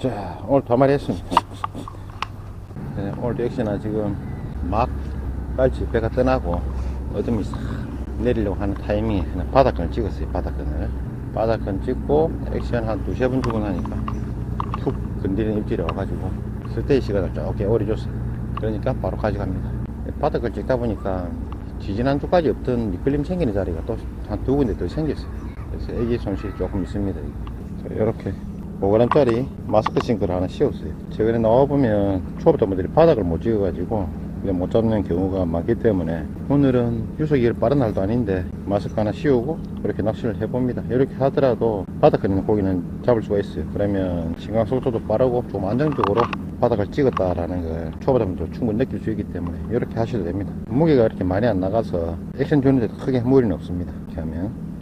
자, 오늘 두 마리 했습니다. 네, 오늘도 역시나 지금 막 빨치 배가 떠나고 어둠이 싹 내리려고 하는 타이밍에 그냥 바닥끈을 찍었어요. 바닥끈을. 바닥끈 찍고 액션 한 두세 번 주고 나니까 툭 건드리는 입질이 와가지고 쓸데이 시간을 조금 오래 줬어요. 그러니까 바로 가져갑니다. 바닥을 찍다 보니까 지지난주까지 없던 미끌림 생기는 자리가 또 한 두 군데 더 생겼어요. 그래서 애기 손실이 조금 있습니다. 자, 이렇게 5g짜리 마스크 싱크를 하나 씌웠어요. 최근에 나와보면 초보자분들이 바닥을 못 찍어가지고 그냥 못 잡는 경우가 많기 때문에 오늘은 유속이 빠른 날도 아닌데 마스크 하나 씌우고 그렇게 낚시를 해봅니다. 이렇게 하더라도 바닥에 있는 고기는 잡을 수가 있어요. 그러면 진강 속도도 빠르고 좀 안정적으로 바닥을 찍었다라는 걸 초보자분들 충분히 느낄 수 있기 때문에 이렇게 하셔도 됩니다. 무게가 이렇게 많이 안 나가서 액션 주는데도 크게 무리는 없습니다. 이렇게 하면